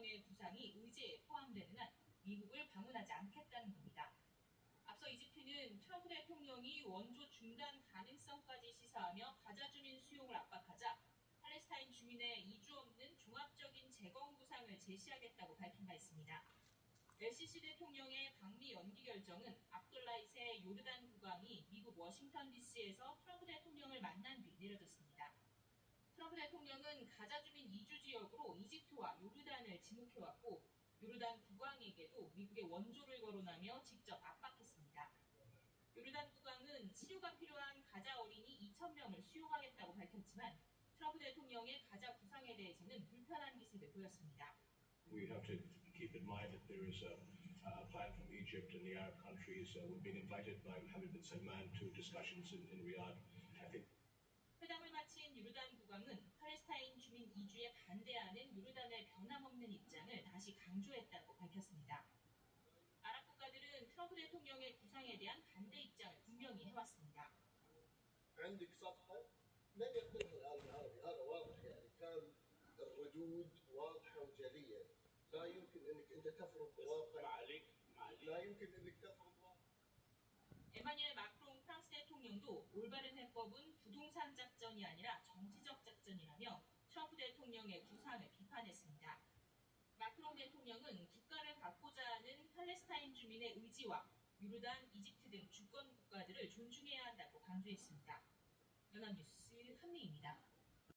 대통령의 구상이 의제에 포함되는 한 미국을 방문하지 않겠다는 겁니다. 앞서 이집트는 트럼프 대통령이 원조 중단 가능성까지 시사하며 가자 주민 수용을 압박하자 팔레스타인 주민의 이주 없는 종합적인 재건 구상을 제시하겠다고 밝힌 바 있습니다. LCC 대통령의 방미 연기 결정은 압둘라이세 요르단 국왕이 미국 워싱턴 DC에서 트럼프 대통령을 만난 뒤 내려졌습니다. 트럼프 대통령은 가자 주민 이주 요르단을 지목해왔고 요르단 국왕에게도 미국의 원조를 거론하며 직접 압박했습니다. 요르단 국왕은 치료가 필요한 가자 어린이 2,000명을 수용하겠다고 밝혔지만 트럼프 대통령의 가자 구상에 대해서는 불편한 기색을 보였습니다. We have to keep in mind that there is a, a plan from Egypt and the Arab countries. Uh, we've been invited by Mohammed bin Salman to discussions in, in Riyadh. I think 회담을 마친 요르단 국왕은 팔레스타인 주민 이주에 반대하는 요르단의 변함없는 입장을 다시 강조했다고 밝혔습니다. 아랍 국가들은 트럼프 대통령의 구상에 대한 반대 입장을 분명히 해왔습니다. عندك صفحه من يختلف العالم العربي هذا واضح يعني كان الردود واضحه وجليه لا يمكن انك انت تفرض واقع عليك معلش لا يمكن انك تفرض واقع 에마뉴엘 마크롱 프랑스 대통령도 올바른 해법은 부동산 작전이 아니라 정치적 대통령은 국가를 갖고자 하는 팔레스타인 주민의 의지와 요르단, 이집트 등 주권 국가들을 존중해야 한다고 강조했습니다. 연합뉴스 한미입니다.